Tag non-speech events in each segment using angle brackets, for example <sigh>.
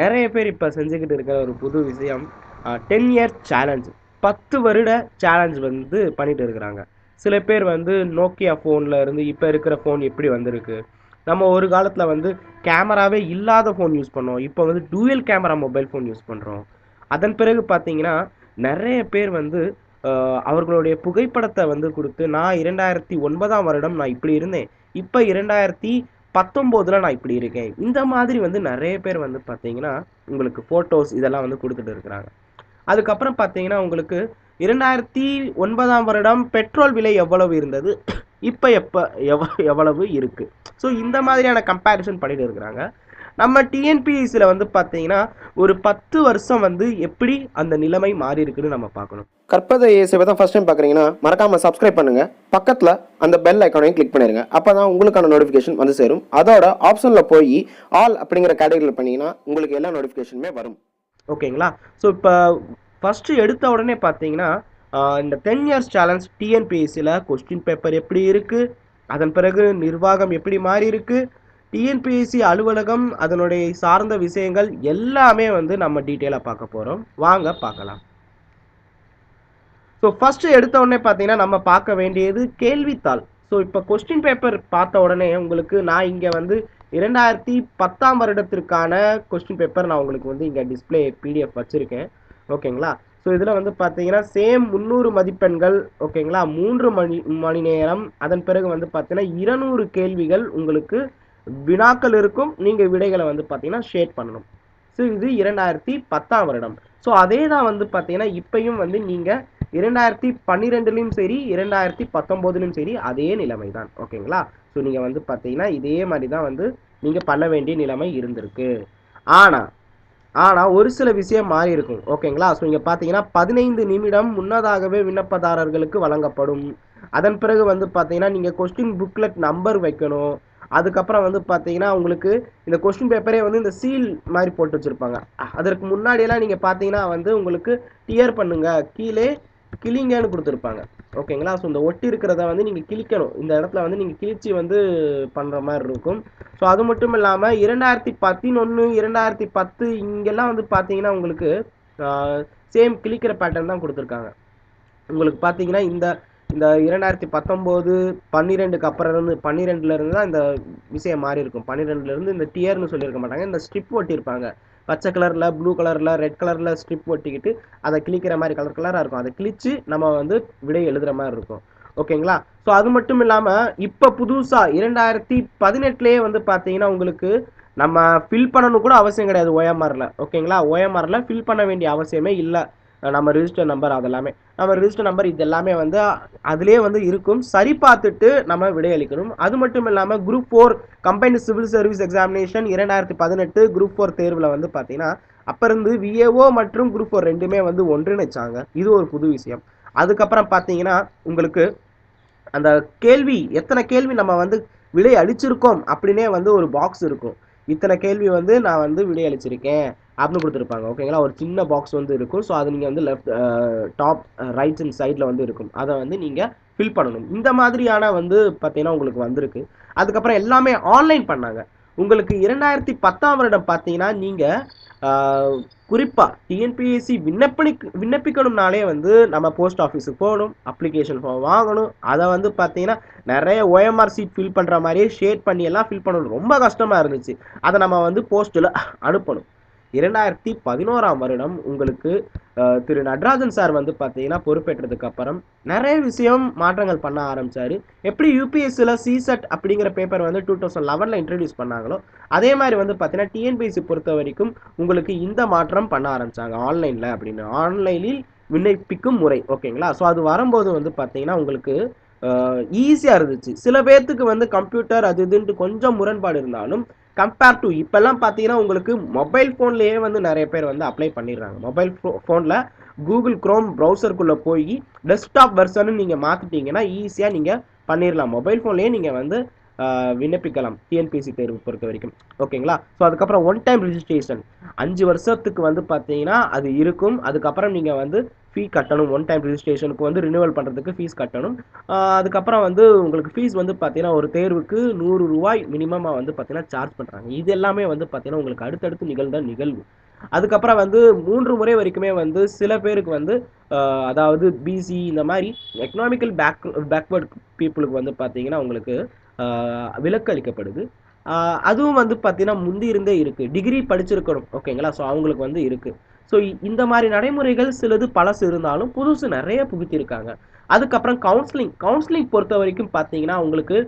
நிறைய பேர் இப்போ செஞ்சுக்கிட்டு இருக்கிற ஒரு புது விஷயம் டென் இயர் சேலஞ்ச் பத்து வருட சேலஞ்ச் வந்து பண்ணிட்டு இருக்கிறாங்க. சில பேர் வந்து நோக்கியா ஃபோனில் இருந்து இப்போ இருக்கிற ஃபோன் எப்படி வந்திருக்கு? நம்ம ஒரு காலத்தில் வந்து கேமராவே இல்லாத ஃபோன் யூஸ் பண்ணோம். இப்போ வந்து dual camera mobile phone use பண்ணுறோம் அதன் பிறகு பார்த்தீங்கன்னா நிறைய பேர் வந்து அவர்களுடைய புகைப்படத்தை வந்து கொடுத்து நான் இரண்டாயிரத்தி ஒன்பதாம் வருடம் நான் இப்படி இருந்தேன். இப்போ இரண்டாயிரத்தி பத்தொம்போதில் நான் இப்படி இருக்கேன். இந்த மாதிரி வந்து நிறைய பேர் வந்து பார்த்தீங்கன்னா உங்களுக்கு ஃபோட்டோஸ் இதெல்லாம் வந்து கொடுத்துட்டு இருக்கிறாங்க. அதுக்கப்புறம் பார்த்தீங்கன்னா உங்களுக்கு இரண்டாயிரத்தி ஒன்பதாம் வருடம் பெட்ரோல் விலை எவ்வளவு இருந்தது? இப்போ எப்போ எவ்வளவு இருக்குது ஸோ இந்த மாதிரியான கம்பேரிசன் பண்ணிட்டு இருக்கிறாங்க. நம்ம டிஎன்பிஎஸ்சியில் வந்து பார்த்தீங்கன்னா ஒரு பத்து வருஷம் வந்து எப்படி அந்த நிலைமை மாறி இருக்குன்னு நம்ம பார்க்கணும். கற்பதை சேவை தான் ஃபர்ஸ்ட் டைம் பார்க்குறீங்கன்னா மறக்காம சப்ஸ்கிரைப் பண்ணுங்க. பக்கத்தில் அந்த பெல் ஐக்கானையும் கிளிக் பண்ணிருங்க. அப்போ தான் உங்களுக்கான நோட்டிஃபிகேஷன் வந்து சேரும். அதோட ஆப்ஷனில் போய் ஆல் அப்படிங்கிற கேட்டகரியில் பண்ணீங்கன்னா உங்களுக்கு எல்லா நோட்டிஃபிகேஷனுமே வரும். ஓகேங்களா? ஸோ இப்போ ஃபஸ்ட்டு எடுத்த உடனே பார்த்தீங்கன்னா இந்த டென் இயர்ஸ் சேலஞ்ச் டிஎன்பிஎஸ்சியில் கொஸ்டின் பேப்பர் எப்படி இருக்குது அதன் பிறகு நிர்வாகம் எப்படி மாறி இருக்கு டிஎன்பிஎஸ்சி அலுவலகம் அதனுடைய சார்ந்த விஷயங்கள் எல்லாமே வந்து நம்ம டீட்டெயிலாக பார்க்க போகிறோம் வாங்க பார்க்கலாம். ஸோ ஃபஸ்ட்டு எடுத்த உடனே பார்த்தீங்கன்னா நம்ம பார்க்க வேண்டியது கேள்வித்தாள். ஸோ இப்போ கொஸ்டின் பேப்பர் பார்த்த உடனே உங்களுக்கு நான் இங்கே வந்து இரண்டாயிரத்தி பத்தாம் வருடத்திற்கான கொஸ்டின் பேப்பர் நான் உங்களுக்கு வந்து இங்கே டிஸ்பிளே பிடிஎஃப் வச்சுருக்கேன். ஓகேங்களா? ஸோ இதில் வந்து பார்த்தீங்கன்னா சேம் முந்நூறு மதிப்பெண்கள் ஓகேங்களா? மூன்று மணி மணி நேரம். அதன் பிறகு வந்து பார்த்தீங்கன்னா இருநூறு கேள்விகள் உங்களுக்கு வினாக்கள் இருக்கும். நீங்கள் விடைகளை வந்து பார்த்தீங்கன்னா ஷேட் பண்ணணும். ஸோ இது இரண்டாயிரத்தி பத்தாம் வருடம். ஸோ அதே தான் வந்து பார்த்தீங்கன்னா இப்பையும் வந்து நீங்கள் இரண்டாயிரத்தி பன்னிரெண்டுலையும் சரி இரண்டாயிரத்தி பத்தொம்போதுலையும் சரி அதே நிலைமை தான் ஓகேங்களா? ஸோ நீங்கள் வந்து பார்த்தீங்கன்னா இதே மாதிரி தான் வந்து நீங்கள் பண்ண வேண்டிய நிலைமை இருந்திருக்கு. ஆனால் ஆனால் ஒரு சில விஷயம் மாறி இருக்கும். ஓகேங்களா? ஸோ இங்கே பார்த்தீங்கன்னா பதினைந்து நிமிடம் முன்னதாகவே விண்ணப்பதாரர்களுக்கு வழங்கப்படும். அதன் பிறகு வந்து பார்த்தீங்கன்னா நீங்கள் கொஸ்டின் புக்லெட் நம்பர் வைக்கணும். அதுக்கப்புறம் வந்து பார்த்தீங்கன்னா உங்களுக்கு இந்த கொஸ்டின் பேப்பரே வந்து இந்த சீல் மாதிரி போட்டு வச்சுருப்பாங்க. அதற்கு முன்னாடியெல்லாம் நீங்கள் பார்த்தீங்கன்னா வந்து உங்களுக்கு டியர் பண்ணுங்கள் கீழே கிளிங்கன்னு கொடுத்துருப்பாங்க. ஓகேங்களா ஸோ இந்த ஒட்டி இருக்கிறத வந்து நீங்கள் கிழிக்கணும். இந்த இடத்துல வந்து நீங்கள் கிழிச்சி வந்து பண்ணுற மாதிரி இருக்கும். ஸோ அது மட்டும் இல்லாமல் இரண்டாயிரத்தி பதினொன்று இரண்டாயிரத்தி பத்து இங்கெல்லாம் வந்து பார்த்தீங்கன்னா உங்களுக்கு சேம் கிழிக்கிற பேட்டர்ன் தான் கொடுத்துருக்காங்க. உங்களுக்கு பார்த்தீங்கன்னா இந்த இந்த இரண்டாயிரத்தி பத்தொம்போது பன்னிரெண்டுக்கு அப்புறம் இருந்து பன்னிரெண்டுல இருந்து தான் இந்த விஷயம் மாறி இருக்கும் பன்னிரெண்டுல இருந்து இந்த டியர்னு சொல்லியிருக்க மாட்டாங்க. இந்த ஸ்ட்ரிப் ஒட்டியிருப்பாங்க. பச்சை கலரில் ப்ளூ கலரில் ரெட் கலரில் ஸ்ட்ரிப் ஒட்டிக்கிட்டு அதை கிழிக்கிற மாதிரி கலர் கலராக இருக்கும். அதை கிழிச்சு நம்ம வந்து விடை எழுதுகிற மாதிரி இருக்கும். ஓகேங்களா? ஸோ அது மட்டும் இல்லாமல் இப்போ புதுசாக இரண்டாயிரத்தி பதினெட்டுலேயே வந்து பார்த்தீங்கன்னா உங்களுக்கு நம்ம ஃபில் பண்ணணும் கூட அவசியம் கிடையாது. ஓஎம்ஆரில் ஓகேங்களா? ஓஎம்ஆரில் ஃபில் பண்ண வேண்டிய அவசியமே இல்லை. நம்ம ரிஜிஸ்டர் நம்பர் அதெல்லாமே. நம்ம ரிஜிஸ்டர் நம்பர் இது எல்லாமே வந்து அதிலே வந்து இருக்கும். சரி பார்த்துட்டு நம்ம விடையளிக்கணும். அது மட்டும் இல்லாமல் group four combined civil service examination இரண்டாயிரத்தி பதினெட்டு குரூப் ஃபோர் தேர்வில் வந்து பார்த்தீங்கன்னா அப்போ இருந்து விஏஓ மற்றும் குரூப் ஃபோர் ரெண்டுமே வந்து ஒன்றிணைச்சாங்க. இது ஒரு புது விஷயம். அதுக்கப்புறம் பார்த்தீங்கன்னா உங்களுக்கு அந்த கேள்வி எத்தனை கேள்வி நம்ம வந்து விடை அளிச்சிருக்கோம் அப்படின்னே வந்து ஒரு பாக்ஸ் இருக்கும். இத்தனை கேள்வி வந்து நான் வந்து விடை அளிச்சிருக்கேன் அப்படின்னு கொடுத்துருப்பாங்க ஓகேங்களா ஒரு சின்ன பாக்ஸ் வந்து இருக்கும். ஸோ அது நீங்கள் வந்து லெஃப்ட் டாப் ரைட் அண்ட் சைடில் வந்து இருக்கும். அதை வந்து நீங்கள் ஃபில் பண்ணணும். இந்த மாதிரியான வந்து பார்த்தீங்கன்னா உங்களுக்கு வந்திருக்கு. அதுக்கப்புறம் எல்லாமே ஆன்லைன் பண்ணாங்க. உங்களுக்கு இரண்டாயிரத்தி பத்தாம் வருடம் பார்த்தீங்கன்னா நீங்கள் uh, குறிப்பாக டிஎன்பிஎஸ்சி விண்ணப்பி விண்ணப்பிக்கணும்னாலே வந்து நம்ம போஸ்ட் ஆஃபீஸுக்கு போகணும். அப்ளிகேஷன் ஃபார்ம் வாங்கணும். அதை வந்து பார்த்தீங்கன்னா நிறைய ஓஎம்ஆர் சீட் ஃபில் பண்ணுற மாதிரியே ஷேட் பண்ணி எல்லாம் ஃபில் பண்ணணும். ரொம்ப கஷ்டமாக இருந்துச்சு. அதை நம்ம வந்து போஸ்ட்டில் அனுப்பணும். இரண்டாயிரத்தி பதினோராம் வருடம் உங்களுக்கு திரு நடராஜன் சார் வந்து பார்த்தீங்கன்னா பொறுப்பேற்றதுக்கு அப்புறம் நிறைய விஷயம் மாற்றங்கள் பண்ண ஆரம்பிச்சார். எப்படி யூபிஎஸ்சியில் சிசெட் அப்படிங்கிற பேப்பர் வந்து டூ தௌசண்ட் லெவனில் இன்ட்ரடியூஸ் பண்ணாங்களோ அதே மாதிரி வந்து பார்த்தீங்கன்னா டிஎன்பிஎஸ்சி பொறுத்த வரைக்கும் உங்களுக்கு இந்த மாற்றம் பண்ண ஆரம்பிச்சாங்க ஆன்லைனில் அப்படின்னு. ஆன்லைனில் விண்ணப்பிக்கும் முறை ஓகேங்களா? ஸோ அது வரும்போது வந்து பார்த்தீங்கன்னா உங்களுக்கு ஈஸியாக இருந்துச்சு. சில பேர்த்துக்கு வந்து கம்ப்யூட்டர் அது இதுன்ட்டு கொஞ்சம் முரண்பாடு இருந்தாலும் கம்பேர் டு இப்போல்லாம் பார்த்தீங்கன்னா உங்களுக்கு மொபைல் ஃபோன்லேயே வந்து நிறைய பேர் வந்து அப்ளை பண்ணிடுறாங்க. மொபைல் ஃபோனில் கூகுள் க்ரோம் ப்ரௌசருக்குள்ளே போய் டெஸ்க்டாப் வெர்ஷன் நீங்கள் மாற்றிட்டீங்கன்னா ஈஸியாக நீங்கள் பண்ணிடலாம். மொபைல் ஃபோன்லேயே நீங்கள் வந்து விண்ணப்பிக்கலாம். டிஎன்பிஎஸ்சி தேர்வு பொறுத்த வரைக்கும். ஓகேங்களா? ஸோ அதுக்கப்புறம் ஒன் டைம் ரிஜிஸ்ட்ரேஷன் அஞ்சு வருஷத்துக்கு வந்து பார்த்தீங்கன்னா அது இருக்கும். அதுக்கப்புறம் நீங்கள் வந்து ஃபீ கட்டணும். ஒன் டைம் ரிஜிஸ்ட்ரேஷனுக்கு வந்து ரினிவல் பண்ணுறதுக்கு ஃபீஸ் கட்டணும். அதுக்கப்புறம் வந்து உங்களுக்கு ஃபீஸ் வந்து பார்த்தீங்கன்னா ஒரு தேர்வுக்கு நூறு ரூபாய் மினிமமாக வந்து பார்த்தீங்கன்னா சார்ஜ் பண்ணுறாங்க இது எல்லாமே வந்து பார்த்தீங்கன்னா உங்களுக்கு அடுத்தடுத்து நிகழ்ந்த நிகழ்வு. அதுக்கப்புறம் வந்து மூன்று முறை வரைக்குமே வந்து சில பேருக்கு வந்து அதாவது பிசி இந்த மாதிரி எக்கனாமிக்கல் பேக் பேக்வர்ட் பீப்புளுக்கு வந்து பார்த்தீங்கன்னா உங்களுக்கு விலக்களிக்கப்படுது. அதுவும் வந்து பார்த்தீங்கன்னா முந்தி இருந்தே இருக்குது டிகிரி படிச்சிருக்கணும். ஓகேங்களா ஸோ அவங்களுக்கு வந்து இருக்குது ஸோ இந்த மாதிரி நடைமுறைகள் சிலது பழசு இருந்தாலும் புதுசு நிறைய புகுத்திருக்காங்க. அதுக்கப்புறம் கவுன்சிலிங் கவுன்சிலிங் பொறுத்த வரைக்கும் பார்த்தீங்கன்னா உங்களுக்கு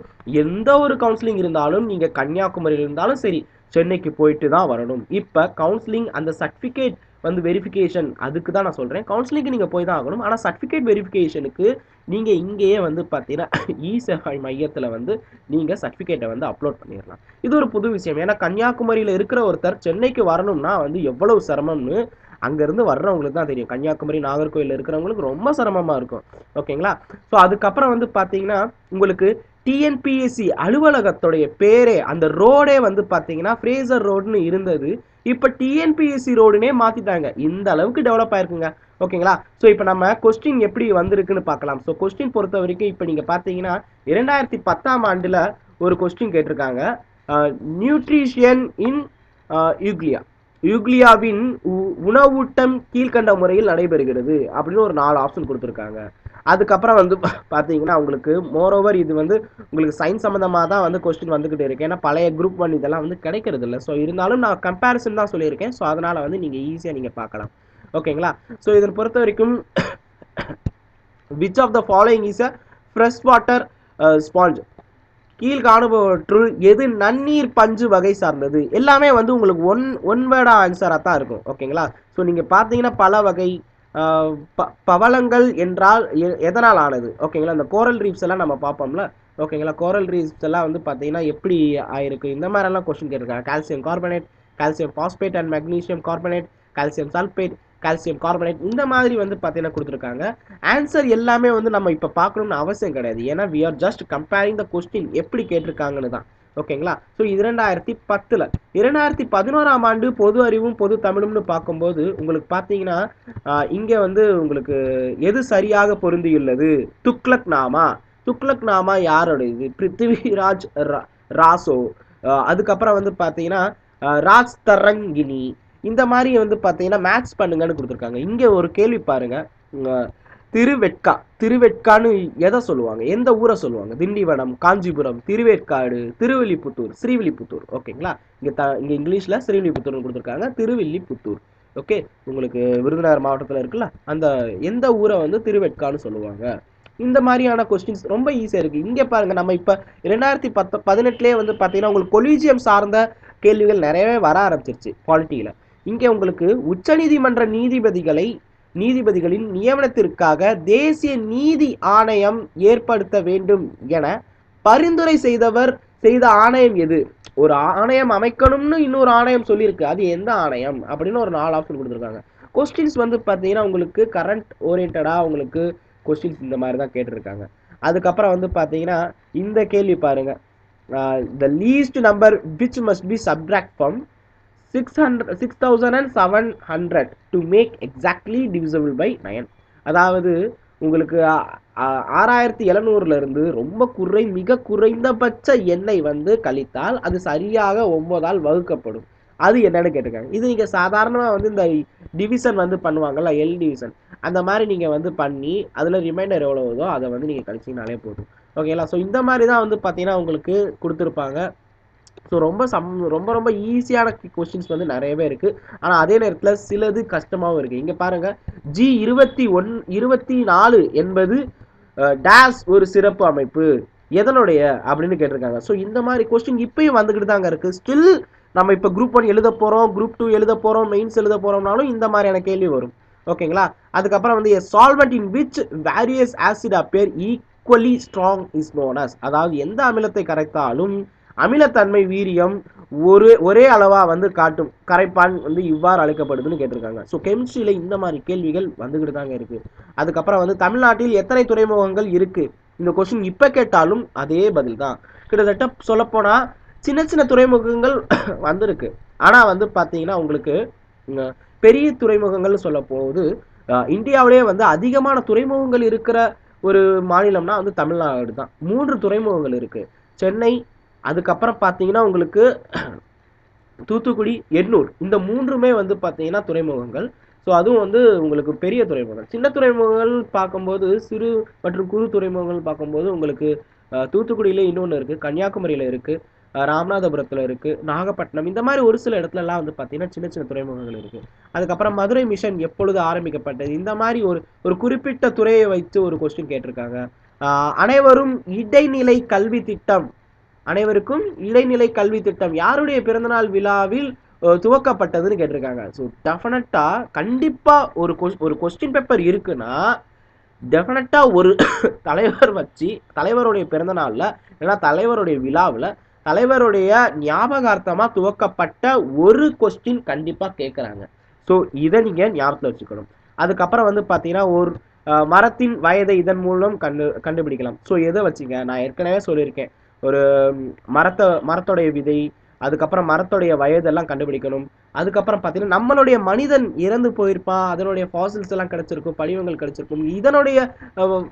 எந்த ஒரு கவுன்சிலிங் இருந்தாலும் நீங்கள் கன்னியாகுமரியில் இருந்தாலும் சரி சென்னைக்கு போயிட்டு தான் வரணும். இப்போ கவுன்சிலிங் அந்த சர்டிஃபிகேட் வந்து வெரிஃபிகேஷன் அதுக்கு தான் நான் சொல்கிறேன் கவுன்சிலிங்க்கு நீங்கள் போய் தான் ஆகணும். ஆனால் சர்டிஃபிகேட் வெரிஃபிகேஷனுக்கு நீங்கள் இங்கேயே வந்து பார்த்தீங்கன்னா இ <laughs> மையத்தில் வந்து நீங்கள் சர்டிஃபிகேட்டை வந்து அப்லோட் பண்ணிடலாம். இது ஒரு புது விஷயம். ஏன்னா கன்னியாகுமரியில் இருக்கிற ஒருத்தர் சென்னைக்கு வரணும்னா வந்து எவ்வளவு சிரமம்னு அங்கேருந்து வர்றவங்களுக்கு தான் தெரியும். கன்னியாகுமரி நாகர்கோயில் இருக்கிறவங்களுக்கு ரொம்ப சிரமமாக இருக்கும். ஓகேங்களா? ஸோ அதுக்கப்புறம் வந்து பார்த்தீங்கன்னா உங்களுக்கு டிஎன்பிஎஸ்சி அலுவலகத்துடைய பேரே அந்த ரோடே வந்து பார்த்தீங்கன்னா ஃப்ரேசர் ரோடுன்னு இருந்தது. இப்போ டிஎன்பிஎஸ்சி ரோடுனே மாற்றிட்டாங்க இந்த அளவுக்கு டெவலப் ஆயிருக்குங்க. ஓகேங்களா? ஸோ இப்போ நம்ம கொஸ்டின் எப்படி வந்திருக்குன்னு பார்க்கலாம். ஸோ கொஸ்டின் பொறுத்த வரைக்கும் இப்போ நீங்கள் பார்த்தீங்கன்னா இரண்டாயிரத்தி பத்தாம் ஆண்டில் ஒரு கொஸ்டின் கேட்டிருக்காங்க. நியூட்ரிஷியன் இன் யூக்லியா யூக்லியாவின் உ- உணவூட்டம் கீழ்க்கண்ட முறையில் நடைபெறுகிறது அப்படின்னு ஒரு நாலு ஆப்ஷன் கொடுத்துருக்காங்க. அதுக்கப்புறம் வந்து பா- பார்த்தீங்கன்னா உங்களுக்கு மோரோவர் இது வந்து உங்களுக்கு சயின்ஸ் சம்மந்தமாக தான் வந்து கொஸ்டின் வந்துக்கிட்டு இருக்கு. ஏன்னா பழைய குரூப் ஒன் இதெல்லாம் வந்து கிடைக்கிறது இல்லை. ஸோ இருந்தாலும் நான் கம்பேரிசன் தான் சொல்லியிருக்கேன். ஸோ அதனால் வந்து நீங்கள் ஈஸியாக நீங்கள் பார்க்கலாம். ஓகேங்களா ஸோ இதை பொறுத்த வரைக்கும் which of the following is a fresh water sponge கீழ் காணுபவற்றுள் எது நன்னீர் பஞ்சு வகை சார்ந்தது? எல்லாமே வந்து உங்களுக்கு ஒன் ஒன் வேர்டா ஆன்சராக தான் இருக்கும். ஓகேங்களா ஸோ நீங்கள் பார்த்தீங்கன்னா பல வகை ப- பவளங்கள் என்றால் எ- எதனால் ஆனது? ஓகேங்களா இந்த கோரல் ரீப்ஸ் எல்லாம் நம்ம பார்ப்போம்ல. ஓகேங்களா கோரல் ரீப்ஸ் எல்லாம் வந்து பார்த்தீங்கன்னா எப்படி ஆயிருக்கு? இந்த மாதிரிலாம் கொஸ்டின் கேட்டிருக்காங்க. Calcium carbonate calcium phosphate and magnesium carbonate calcium sulphate calcium carbonate இந்த மாதிரி வந்து பார்த்தீங்கன்னா கொடுத்துருக்காங்க. ஆன்சர் எல்லாமே வந்து நம்ம இப்போ பார்க்கணும்னு அவசியம் கிடையாது. ஏன்னா we are just comparing the question எப்படி கேட்டிருக்காங்கன்னு தான். ஓகேங்களா? ஸோ இரண்டாயிரத்தி பத்தில். இரண்டாயிரத்தி பதினோராம் ஆண்டு பொது அறிவும் பொது தமிழும்னு பார்க்கும்போது உங்களுக்கு பார்த்தீங்கன்னா இங்கே வந்து உங்களுக்கு எது சரியாக பொருந்தியுள்ளது? துக்ளக் நாமா துக்ளக் நாமா யாரோடையது? பிருத்திவிராஜ் ரா- ராசோ. அதுக்கப்புறம் வந்து பார்த்தீங்கன்னா ராஜ் தரங்கினி இந்த மாதிரி வந்து பார்த்தீங்கன்னா மேட்ச் பண்ணுங்கன்னு கொடுத்துருக்காங்க. இங்கே ஒரு கேள்வி பாருங்க. திருவெட்கா. திருவெட்கான்னு எதை சொல்லுவாங்க? எந்த ஊரை சொல்லுவாங்க? திண்டிவனம் காஞ்சிபுரம் திருவேற்காடு திருவில்லிபுத்தூர் ஸ்ரீவில்லிபுத்தூர். ஓகேங்களா? இங்கே த இங்கே இங்கிலீஷில் ஸ்ரீவில்லிபுத்தூர்னு கொடுத்துருக்காங்க திருவில்லிபுத்தூர். ஓகே? உங்களுக்கு விருதுநகர் மாவட்டத்தில் இருக்குல்ல அந்த எந்த ஊரை வந்து திருவெட்கான்னு சொல்லுவாங்க? இந்த மாதிரியான கொஸ்டின்ஸ் ரொம்ப ஈஸியாக இருக்குது இங்கே பாருங்கள் நம்ம இப்போ ரெண்டாயிரத்தி பத்து பதினெட்டுலேயே வந்து பார்த்தீங்கன்னா உங்களுக்கு கொலீஜியம் சார்ந்த கேள்விகள் நிறையவே வர ஆரம்பிச்சிருச்சு குவாலிட்டியில் இங்கே உங்களுக்கு உச்சநீதிமன்ற நீதிபதிகளை நீதிபதிகளின் நியமனத்திற்காக தேசிய நீதி ஆணையம் ஏற்படுத்த வேண்டும் என பரிந்துரை செய்தவர் செய்த ஆணையம் எது? ஒரு ஆணையம் அமைக்கணும்னு இன்னொரு ஆணையம் சொல்லியிருக்கு. அது எந்த ஆணையம்? அப்படின்னு ஒரு நாலு ஆப்ஷன் கொடுத்துருக்காங்க. கொஸ்டின்ஸ் வந்து பார்த்தீங்கன்னா உங்களுக்கு கரண்ட் ஓரியன்டாக உங்களுக்கு கொஸ்டின்ஸ் இந்த மாதிரி தான் கேட்டிருக்காங்க. அதுக்கப்புறம் வந்து பார்த்தீங்கன்னா இந்த கேள்வி பாருங்க. The least number which must be subtract from six hundred six thousand and seven hundred to make exactly divisible by nine அதாவது உங்களுக்கு ஆ- ஆ- ஆறாயிரத்தி எழுநூறுல இருந்து ரொம்ப குறை மிக குறைந்தபட்ச எண்ணெய் வந்து கழித்தால் அது சரியாக ஒன்பதால் வகுக்கப்படும். அது என்னன்னு கேட்டிருக்காங்க இது நீங்கள் சாதாரணமாக வந்து இந்த டிவிஷன் வந்து பண்ணுவாங்கல்ல எல் டிவிஷன் அந்த மாதிரி நீங்கள் வந்து பண்ணி அதில் ரிமைண்டர் எவ்வளோ வருதோ அதை வந்து நீங்கள் கழிச்சிங்கனாலே போதும். ஓகேங்களா ஸோ இந்த மாதிரி தான் வந்து பார்த்தீங்கன்னா உங்களுக்கு கொடுத்துருப்பாங்க. ஸோ ரொம்ப சம் ரொம்ப ரொம்ப ஈஸியான கொஸ்டின்ஸ் வந்து நிறையவே இருக்குது ஆனால் அதே நேரத்தில் சிலது கஷ்டமாகவும் இருக்குது இங்கே பாருங்கள் ஜி இருபத்தி ஒன் இருபத்தி நாலு என்பது டேஸ் ஒரு சிறப்பு அமைப்பு. எதனுடைய? அப்படின்னு கேட்டிருக்காங்க. ஸோ இந்த மாதிரி கொஸ்டின் இப்பயும் வந்துக்கிட்டு தாங்க இருக்குது ஸ்டில் நம்ம இப்போ குரூப் ஒன் எழுத போகிறோம் குரூப் டூ எழுத போகிறோம் மெயின்ஸ் எழுத போகிறோம்னாலும் இந்த மாதிரியான கேள்வி வரும். ஓகேங்களா அதுக்கப்புறம் வந்து solvent in which various acid appear equally strong is known as அதாவது எந்த அமிலத்தை கரைத்தாலும் அமிலத்தன்மை வீரியம் ஒரு ஒரே அளவா வந்து காட்டும். கரைப்பான் வந்து இவ்வாறு அழைக்கப்படுதுன்னு கேட்டிருக்காங்க. ஸோ கெமிஸ்ட்ரியில இந்த மாதிரி கேள்விகள் வந்துகிட்டு தாங்க இருக்கு. அதுக்கப்புறம் வந்து தமிழ்நாட்டில் எத்தனை துறைமுகங்கள் இருக்கு? இந்த கொஸ்டின் இப்போ கேட்டாலும் அதே பதில் தான். கிட்டத்தட்ட சொல்லப்போனால் சின்ன சின்ன துறைமுகங்கள் <coughs> வந்திருக்கு. ஆனால் வந்து பார்த்தீங்கன்னா உங்களுக்கு பெரிய துறைமுகங்கள்னு சொல்ல போகுது இந்தியாவிலேயே வந்து அதிகமான துறைமுகங்கள் இருக்கிற ஒரு மாநிலம்னா வந்து தமிழ்நாடு தான். மூன்று துறைமுகங்கள் இருக்கு. சென்னை அதுக்கப்புறம் பார்த்தீங்கன்னா உங்களுக்கு தூத்துக்குடி எண்ணூர். இந்த மூன்றுமே வந்து பார்த்தீங்கன்னா துறைமுகங்கள். ஸோ அதுவும் வந்து உங்களுக்கு பெரிய துறைமுகங்கள். சின்ன துறைமுகங்கள் பார்க்கும்போது சிறு மற்றும் குறு துறைமுகங்கள் பார்க்கும்போது உங்களுக்கு தூத்துக்குடியிலே இன்னொன்று இருக்குது கன்னியாகுமரியில் இருக்குது ராமநாதபுரத்தில் இருக்குது நாகப்பட்டினம். இந்த மாதிரி ஒரு சில இடத்துலலாம் வந்து பார்த்தீங்கன்னா சின்ன சின்ன துறைமுகங்கள் இருக்குது அதுக்கப்புறம் மதுரை மிஷன் எப்பொழுது ஆரம்பிக்கப்பட்டது? இந்த மாதிரி ஒரு ஒரு குறிப்பிட்ட துறையை வைத்து ஒரு கொஸ்டின் கேட்டிருக்காங்க. அனைவரும் இடைநிலை கல்வி திட்டம் அனைவருக்கும் இடைநிலை கல்வி திட்டம் யாருடைய பிறந்தநாள் விழாவில் துவக்கப்பட்டதுன்னு கேட்டிருக்காங்க. ஸோ டெஃபினட்டாக கண்டிப்பாக ஒரு கொஸ் ஒரு கொஸ்டின் பேப்பர் இருக்குன்னா டெஃபினட்டாக ஒரு <coughs> தலைவர் வச்சு தலைவருடைய பிறந்தநாளில் இல்லைன்னா தலைவருடைய விழாவில் தலைவருடைய ஞாபகார்த்தமாக துவக்கப்பட்ட ஒரு கொஸ்டின் கண்டிப்பாக கேட்குறாங்க ஸோ இதை நீங்கள் ஞாபகத்தில் வச்சுக்கணும். அதுக்கப்புறம் வந்து பார்த்தீங்கன்னா ஒரு மரத்தின் வயதை இதன் மூலம் கண்டு கண்டுபிடிக்கலாம். ஸோ எதை வச்சுங்க? நான் ஏற்கனவே சொல்லியிருக்கேன். ஒரு மரத்தை மரத்தோடைய விதை அதுக்கப்புறம் மரத்தோடைய வயதெல்லாம் கண்டுபிடிக்கணும். அதுக்கப்புறம் பார்த்தீங்கன்னா நம்மளுடைய மனிதன் இறந்து போயிருப்பான் அதனுடைய ஃபாசில்ஸ் எல்லாம் கிடைச்சிருக்கும் படிவங்கள் கிடைச்சிருக்கும் இதனுடைய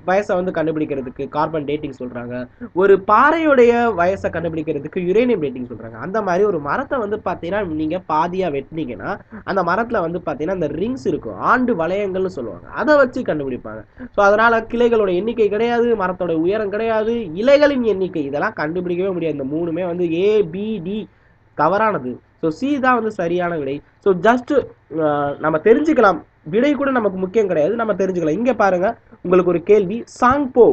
வயசை வந்து கண்டுபிடிக்கிறதுக்கு கார்பன் டேட்டிங் சொல்கிறாங்க ஒரு பாறையுடைய வயசை கண்டுபிடிக்கிறதுக்கு யுரேனியம் டேட்டிங் சொல்கிறாங்க அந்த மாதிரி ஒரு மரத்தை வந்து பார்த்தீங்கன்னா நீங்கள் பாதியாக வெட்டினீங்கன்னா அந்த மரத்தில் வந்து பார்த்தீங்கன்னா அந்த ரிங்ஸ் இருக்கும். ஆண்டு வளையங்கள்னு சொல்லுவாங்க. அதை வச்சு கண்டுபிடிப்பாங்க. ஸோ அதனால் கிளைகளோட எண்ணிக்கை கிடையாது மரத்தோட உயரம் கிடையாது இலைகளின் எண்ணிக்கை இதெல்லாம் கண்டுபிடிக்கவே முடியாது. இந்த மூணுமே வந்து ஏபிடி தவறானது ஸோ சி தான் வந்து சரியான விடை. ஸோ ஜஸ்ட் uh, நம்ம தெரிஞ்சுக்கலாம். விடை கூட நமக்கு முக்கியம் கிடையாது. நம்ம தெரிஞ்சுக்கலாம். இங்கே பாருங்க. உங்களுக்கு ஒரு கேள்வி. சாங்போ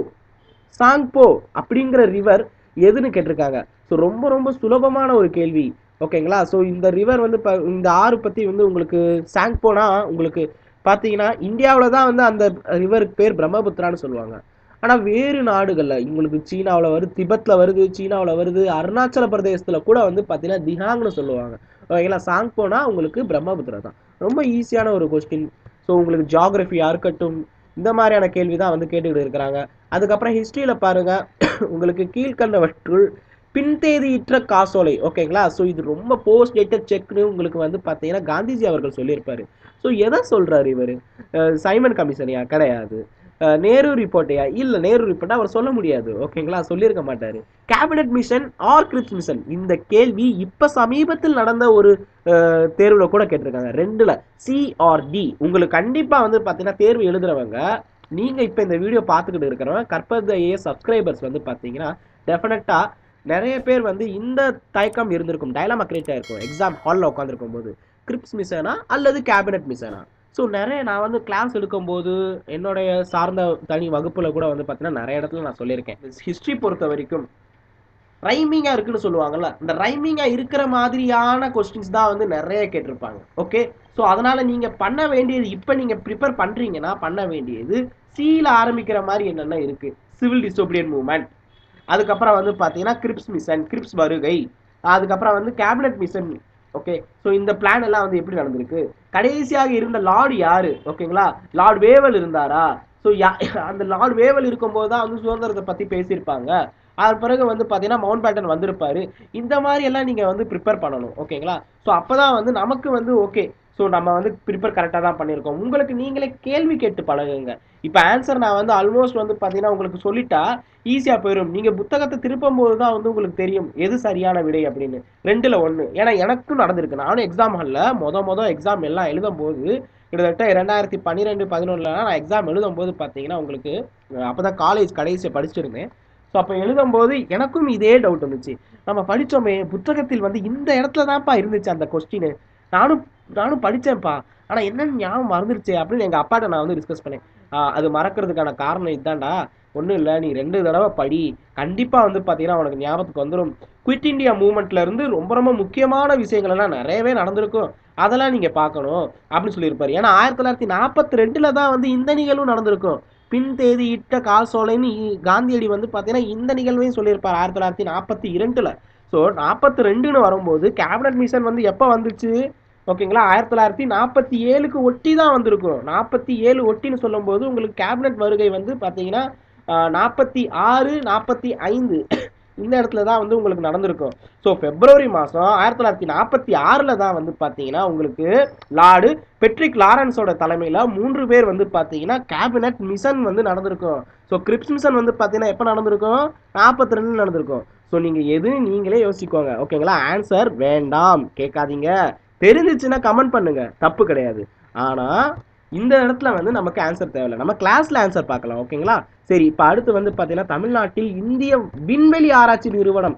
சாங்போ அப்படிங்கிற ரிவர் எதுன்னு கேட்டிருக்காங்க. ஸோ ரொம்ப ரொம்ப சுலபமான ஒரு கேள்வி. ஓகேங்களா ஸோ இந்த ரிவர் வந்து இப்போ இந்த ஆறு பற்றி வந்து உங்களுக்கு சாங்போனா உங்களுக்கு பார்த்தீங்கன்னா இந்தியாவில் தான் வந்து அந்த ரிவருக்கு பேர் பிரம்மபுத்திரான்னு சொல்லுவாங்க. ஆனால் வேறு நாடுகளில் உங்களுக்கு சீனாவில் வருது திபெத்தில் வருது சீனாவில் வருது அருணாச்சல பிரதேசத்தில் கூட வந்து பார்த்தீங்கன்னா திஹாங்னு சொல்லுவாங்க. ஓகேங்களா? சாங்போனா உங்களுக்கு பிரம்மபுத்திரா தான். ரொம்ப ஈஸியான ஒரு கொஸ்டின் ஸோ உங்களுக்கு ஜாகிரஃபியாக இருக்கட்டும் இந்த மாதிரியான கேள்வி தான் வந்து கேட்டுக்கிட்டு இருக்கிறாங்க. அதுக்கப்புறம் ஹிஸ்ட்ரியில் பாருங்க. <coughs> உங்களுக்கு கீழ்கண்டவற்றுள் பின்தேதியிற்ற காசோலை ஓகேங்களா? ஸோ இது ரொம்ப போஸ்ட் டேட்டட் செக்னு உங்களுக்கு வந்து பார்த்தீங்கன்னா காந்திஜி அவர்கள் சொல்லியிருப்பார். ஸோ எதை சொல்கிறார் இவர்? சைமன் கமிஷனையா கிடையாது. நேரு ரிப்போர்ட்டையா இல்லை நேரு ரிப்போர்ட்டை அவர் சொல்ல முடியாது. ஓகேங்களா? சொல்லியிருக்க மாட்டாரு. Cabinet mission or Cripps mission இந்த கேள்வி இப்போ சமீபத்தில் நடந்த ஒரு தேர்வில் தேர்வுல கூட கேட்டிருக்காங்க. ரெண்டுல. சிஆர்டி டி உங்களுக்கு கண்டிப்பாக வந்து பார்த்தீங்கன்னா தேர்வு எழுதுறவங்க நீங்கள் இப்போ இந்த வீடியோ பார்த்துக்கிட்டு இருக்கிறவங்க கற்பதையே சப்ஸ்கிரைபர்ஸ் வந்து பார்த்தீங்கன்னா டெஃபினட்டாக நிறைய பேர் வந்து இந்த தயக்கம் இருந்திருக்கும். டைலாமா கிரியேட் ஆயிருக்கும். எக்ஸாம் ஹாலில் உட்காந்துருக்கும் போது. கிரிப்ஸ் மிஷனா அல்லது கேபினட் மிஷனா ஸோ நிறைய நான் வந்து கிளாஸ் எடுக்கும்போது என்னுடைய சார்ந்த தனி வகுப்பில் கூட வந்து பார்த்தீங்கன்னா நிறைய இடத்துல நான் சொல்லியிருக்கேன். ஹிஸ்ட்ரி பொறுத்த வரைக்கும் ரைமிங்காக இருக்குன்னு சொல்லுவாங்கல்ல இந்த ரைமிங்காக இருக்கிற மாதிரியான கொஸ்டின்ஸ் தான் வந்து நிறைய கேட்டிருப்பாங்க. ஓகே ஸோ அதனால் நீங்கள் பண்ண வேண்டியது இப்போ நீங்கள் ப்ரிப்பேர் பண்ணுறீங்கன்னா பண்ண வேண்டியது சீல ஆரம்பிக்கிற மாதிரி என்னென்ன இருக்குது சிவில் டிசோபிடியன் மூவ்மெண்ட் அதுக்கப்புறம் வந்து பார்த்தீங்கன்னா கிரிப்ஸ் மிஷன் கிரிப்ஸ் வருகை. அதுக்கப்புறம் வந்து கேபினட் மிஷன் ஓகே ஸோ இந்த பிளான் எல்லாம் வந்து எப்படி நடந்திருக்கு? கடைசியாக இருந்த லார்டு யாரு? ஓகேங்களா லார்ட் வேவல் இருந்தாரா? ஸோ அந்த லார்ட் வேவல் இருக்கும்போது தான் வந்து சுதந்திரத்தை பற்றி பேசியிருப்பாங்க. அது பிறகு வந்து பார்த்தீங்கன்னா மவுண்ட் பேட்டன் வந்திருப்பாரு. இந்த மாதிரி எல்லாம் நீங்கள் வந்து ப்ரிப்பேர் பண்ணணும். ஓகேங்களா ஸோ அப்போ தான் வந்து நமக்கு வந்து ஓகே ஸோ நம்ம வந்து ப்ரிப்பேர் கரெக்டாக தான் பண்ணியிருக்கோம். உங்களுக்கு நீங்களே கேள்வி கேட்டு பழகுங்க. இப்போ ஆன்சர் நான் வந்து ஆல்மோஸ்ட் வந்து பார்த்தீங்கன்னா உங்களுக்கு சொல்லிட்டா ஈஸியாக போயிடும் நீங்கள் புத்தகத்தை திருப்பும் போது தான் வந்து உங்களுக்கு தெரியும் எது சரியான விடை அப்படின்னு. ரெண்டில் ஒன்று ஏன்னா எனக்கும் நடந்திருக்கு. நானும் எக்ஸாம் ஹாலில் மொத மொதல் எக்ஸாம் எல்லாம் எழுதும் போது கிட்டத்தட்ட ரெண்டாயிரத்தி பன்னிரெண்டு பதினொன்றுலாம் நான் எக்ஸாம் எழுதும் போது பார்த்தீங்கன்னா உங்களுக்கு அப்போ தான் காலேஜ் கடைசியை படிச்சிருந்தேன். ஸோ அப்போ எழுதும்போது எனக்கும் இதே டவுட் வந்துச்சு. நம்ம படித்தோமே புத்தகத்தில் வந்து இந்த இடத்துல தான்ப்பா இருந்துச்சு அந்த கொஸ்டின் நானும் நானும் படித்தேன்ப்பா ஆனால் என்னன்னு ஞாபகம் மறந்துருச்சு அப்படின்னு எங்கள் அப்பாட்ட நான் வந்து டிஸ்கஸ் பண்ணேன். அது மறக்கிறதுக்கான காரணம் இதுதான்டா ஒன்றும் இல்லை நீ ரெண்டு தடவை படி. கண்டிப்பாக வந்து பார்த்தீங்கன்னா உனக்கு ஞாபகத்துக்கு வந்துடும் குவிட் இண்டியா மூமெண்ட்ல இருந்து ரொம்ப ரொம்ப முக்கியமான விஷயங்கள்லாம் நிறையவே நடந்திருக்கும். அதெல்லாம் நீங்கள் பார்க்கணும் அப்படின்னு சொல்லியிருப்பார். ஏன்னா ஆயிரத்தி தொள்ளாயிரத்தி நாற்பத்தி ரெண்டில் தான் வந்து இந்த நிகழ்வு நடந்திருக்கும். பின் தேதி இட்ட காசோலைன்னு இ- காந்தியடி வந்து பார்த்தீங்கன்னா இந்த நிகழ்வையும் சொல்லியிருப்பார் ஆயிரத்தி தொள்ளாயிரத்தி நாற்பத்தி இரண்டில். ஸோ நாற்பத்தி ரெண்டுன்னு வரும்போது கேபினட் மிஷன் வந்து எப்போ வந்துச்சு? ஓகேங்களா? ஆயிரத்தி தொள்ளாயிரத்தி நாற்பத்தி ஏழுக்கு ஒட்டி தான் வந்திருக்கும். நாற்பத்தி ஏழு ஒட்டின்னு சொல்லும்போது உங்களுக்கு கேபினட் வருகை வந்து பார்த்தீங்கன்னா நாற்பத்தி ஆறு நாற்பத்தி ஐந்து இந்த இடத்துல தான் வந்து உங்களுக்கு நடந்திருக்கும். ஸோ பிப்ரவரி மாதம் ஆயிரத்தி தொள்ளாயிரத்தி நாற்பத்தி ஆறில் தான் வந்து பார்த்தீங்கன்னா உங்களுக்கு லார்டு பெட்ரிக் லாரன்ஸோட தலைமையில் மூன்று பேர் வந்து பார்த்தீங்கன்னா கேபினட் மிஷன் வந்து நடந்திருக்கும். ஸோ கிரிப்ஸ் மிஷன் வந்து பார்த்தீங்கன்னா எப்போ நடந்திருக்கும்? நாற்பத்தி ரெண்டு நடந்திருக்கும். ஸோ நீங்கள் எதுன்னு நீங்களே யோசிக்கோங்க. ஓகேங்களா? ஆன்சர் வேண்டாம். கேட்காதீங்க. தெரிஞ்சிச்சுன்னா கமெண்ட் பண்ணுங்க. தப்பு கிடையாது. ஆனால் இந்த இடத்துல வந்து நமக்கு ஆன்சர் தேவையில்லை. நம்ம கிளாஸ்ல ஆன்சர் பார்க்கலாம் ஓகேங்களா? சரி இப்போ அடுத்து வந்து பார்த்தீங்கன்னா தமிழ்நாட்டில் இந்திய விண்வெளி ஆராய்ச்சி நிறுவனம்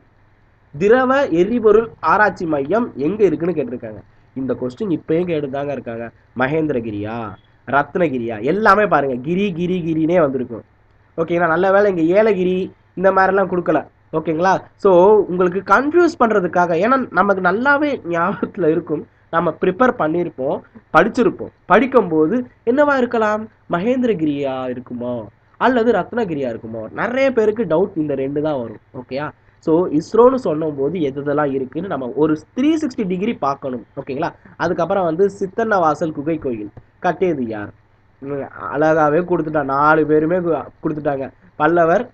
திரவ எரிபொருள் ஆராய்ச்சி மையம் எங்க இருக்குன்னு கேட்டிருக்காங்க. இந்த கொஸ்டின் இப்பயும் கேட்டுதாங்க இருக்காங்க. மகேந்திரகிரியா ரத்னகிரியா எல்லாமே பாருங்க. கிரி கிரி கிரினே வந்திருக்கும். ஓகேங்களா? நல்ல வேளை இங்க ஏலகிரி இந்த மாதிரிலாம் கொடுக்கல. ஓகேங்களா? ஸோ உங்களுக்கு கன்ஃபியூஸ் பண்ணுறதுக்காக ஏன்னா நமக்கு நல்லாவே ஞாபகத்தில் இருக்கும். நம்ம ப்ரிப்பேர் பண்ணியிருப்போம் படிச்சிருப்போம். படிக்கும்போது என்னவா இருக்கலாம்? மகேந்திரகிரியா இருக்குமோ? அல்லது ரத்னகிரியா இருக்குமோ? நிறைய பேருக்கு டவுட் இந்த ரெண்டு தான் வரும். ஓகேயா ஸோ இஸ்ரோன்னு சொன்னும்போது எது இதெல்லாம் இருக்குன்னு நம்ம ஒரு த்ரீ சிக்ஸ்டி டிகிரி பார்க்கணும். ஓகேங்களா? அதுக்கப்புறம் வந்து சித்தன்ன வாசல் குகை கோயில். கட்டியது யார்? அழகாகவே கொடுத்துட்டான் கொடுத்துட்டாங்க நாலு பேருமே கு- கொடுத்துட்டாங்க. பல்லவர்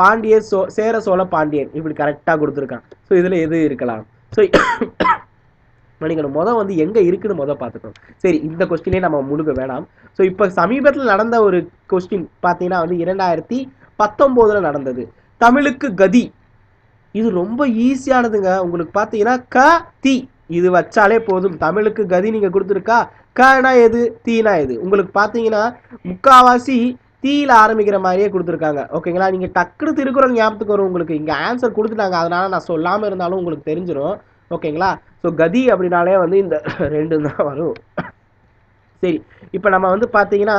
பாண்டியர் சோ சேர சோழ பாண்டியன் இப்படி கரெக்டாக கொடுத்துருக்கான். ஸோ இதில் எது இருக்கலாம்? ஸோ <coughs> நீங்கள் மொதல் வந்து எங்கே இருக்குன்னு மொதல் பார்த்துக்கணும். சரி இந்த கொஸ்டினே நம்ம முழுக்க வேணாம். ஸோ இப்போ சமீபத்தில் நடந்த ஒரு கொஸ்டின் பார்த்தீங்கன்னா வந்து இரண்டாயிரத்தி பத்தொம்போதில் நடந்தது. தமிழுக்கு கதி. இது ரொம்ப ஈஸியானதுங்க உங்களுக்கு பார்த்தீங்கன்னா க தி. இது வச்சாலே போதும். தமிழுக்கு கதி நீங்கள் கொடுத்துருக்கா? கனா எது? தீனா எது? உங்களுக்கு பார்த்தீங்கன்னா முக்காவாசி தீயில ஆரம்பிக்கிற மாதிரியே கொடுத்துருக்காங்க. ஓகேங்களா? நீங்கள் டக்குனு திருக்குறள் ஞாபகத்துக்கு வரும் உங்களுக்கு. இங்கே ஆன்சர் கொடுத்துட்டாங்க. அதனால நான் சொல்லாமல் இருந்தாலும் உங்களுக்கு தெரிஞ்சிடும் ஓகேங்களா? ஸோ கதி அப்படின்னாலே வந்து இந்த <laughs> ரெண்டு தான் வரும். சரி இப்போ நம்ம வந்து பார்த்தீங்கன்னா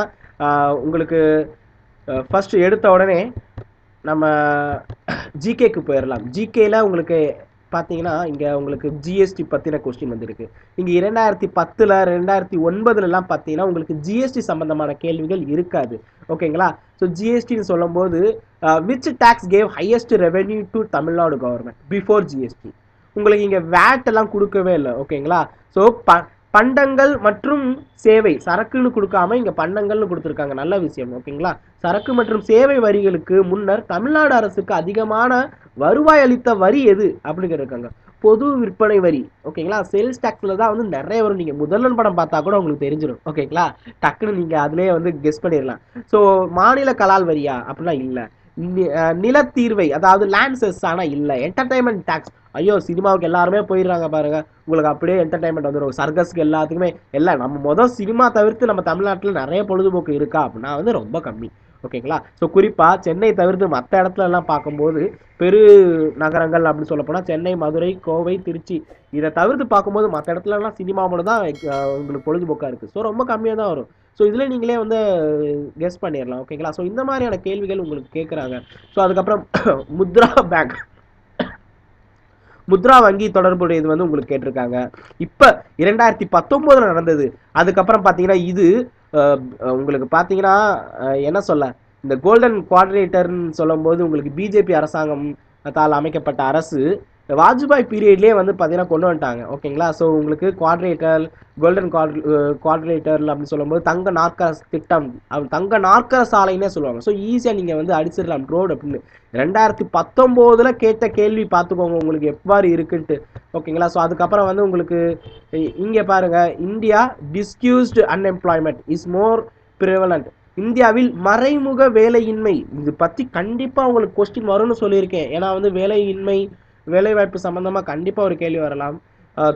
உங்களுக்கு ஃபஸ்ட்டு எடுத்த உடனே நம்ம ஜிகேக்கு போயிடலாம் ஜிகேயில் உங்களுக்கு பார்த்தீங்கன்னா இங்கே உங்களுக்கு ஜிஎஸ்டி பற்றின கொஸ்டின் வந்திருக்கு. இங்கே இரண்டாயிரத்தி பத்தில் ரெண்டாயிரத்தி ஒன்பதுலலாம் பார்த்தீங்கன்னா உங்களுக்கு ஜிஎஸ்டி சம்பந்தமான கேள்விகள் இருக்காது. ஓகேங்களா? ஸோ ஜிஎஸ்டின்னு சொல்லும்போது which tax gave highest revenue to Tamil Nadu government before GST உங்களுக்கு இங்கே வேட் எல்லாம் கொடுக்கவே இல்லை ஓகேங்களா? ஸோ ப பண்டங்கள் மற்றும் சேவை சரக்குன்னு கொடுக்காம இங்கே பண்டங்கள்னு கொடுத்துருக்காங்க. நல்ல விஷயம் ஓகேங்களா? சரக்கு மற்றும் சேவை வரிகளுக்கு முன்னர் தமிழ்நாடு அரசுக்கு அதிகமான வருவாய் அளித்த வரி எது? அப்படின்னு கேட்டிருக்காங்க. பொது விற்பனை வரி. ஓகேங்களா சேல்ஸ் டேக்ஸில் தான் வந்து நிறைய வரும். நீங்கள் முதல்வன் படம் பார்த்தா கூட உங்களுக்கு தெரிஞ்சிடும் ஓகேங்களா டக்குன்னு நீங்கள் அதிலே வந்து கெஸ் பண்ணிடலாம். ஸோ மாநில கலால் வரியா? அப்படின்னா இல்லை. நி- நிலத்தீர்வை அதாவது லேண்ட் செஸ் இல்லை. என்டர்டைன்மெண்ட் டேக்ஸ் ஐயோ சினிமாவுக்கு எல்லாருமே போயிடுறாங்க பாருங்க. உங்களுக்கு அப்படியே என்டர்டைன்மெண்ட் வந்துடும் சர்க்கஸ்க்கு எல்லாத்துக்குமே. எல்லாம் நம்ம மொதல் சினிமா தவிர்த்து நம்ம தமிழ்நாட்டில் நிறைய பொழுதுபோக்கு இருக்கா? அப்படின்னா வந்து ரொம்ப கம்மி. ஓகேங்களா? ஸோ குறிப்பாக சென்னை தவிர்த்து மற்ற இடத்துல எல்லாம் பார்க்கும்போது பெரு நகரங்கள் அப்படின்னு சொல்லப்போனால் சென்னை மதுரை கோவை திருச்சி இதை தவிர்த்து பார்க்கும்போது மற்ற இடத்துலலாம் சினிமா மூலம் தான் உங்களுக்கு பொழுதுபோக்காக இருக்குது ஸோ ரொம்ப கம்மியாக தான் வரும். ஸோ இதில் நீங்களே வந்து கெஸ் பண்ணிடலாம் ஓகேங்களா? ஸோ இந்த மாதிரியான கேள்விகள் உங்களுக்கு கேட்குறாங்க ஸோ அதுக்கப்புறம் <coughs> முத்ரா பேங்க் முத்ரா வங்கி தொடர்புடையது வந்து உங்களுக்கு கேட்டிருக்காங்க. இப்போ இரண்டாயிரத்தி பத்தொம்போதில் நடந்தது. அதுக்கப்புறம் பார்த்தீங்கன்னா இது உங்களுக்கு பார்த்தீங்கன்னா என்ன சொல்ல? இந்த கோல்டன் குவாட்ரேட்டர்னு சொல்லும்போது உங்களுக்கு பிஜேபி அரசாங்கம் தால் அமைக்கப்பட்ட அரசு வாஜ்பாய் பீரியட்லேயே வந்து பார்த்தீங்கன்னா கொண்டு வந்துட்டாங்க. ஓகேங்களா ஸோ உங்களுக்கு குவாட்ரேட்டர் கோல்டன் குவாட்ரேட்டர் அப்படின்னு சொல்லும்போது தங்க நாற்கர திட்டம். அப்படி தங்க நாற்கர சாலைன்னே சொல்லுவாங்க. ஸோ ஈஸியாக நீங்கள் வந்து அடிச்சிடலாம் ரோடு அப்படின்னு. ரெண்டாயிரத்தி பத்தொம்போதில் கேட்ட கேள்வி பார்த்துக்கோங்க உங்களுக்கு எவ்வாறு இருக்குன்ட்டு. ஓகேங்களா ஸோ அதுக்கப்புறம் வந்து உங்களுக்கு இங்கே பாருங்கள் India disguised unemployment is more prevalent இந்தியாவில் மறைமுக வேலையின்மை. இது பற்றி கண்டிப்பாக உங்களுக்கு கொஸ்டின் வரும்னு சொல்லியிருக்கேன். ஏன்னா வந்து வேலையின்மை வேலைவாய்ப்பு சம்மந்தமாக கண்டிப்பாக ஒரு கேள்வி வரலாம்.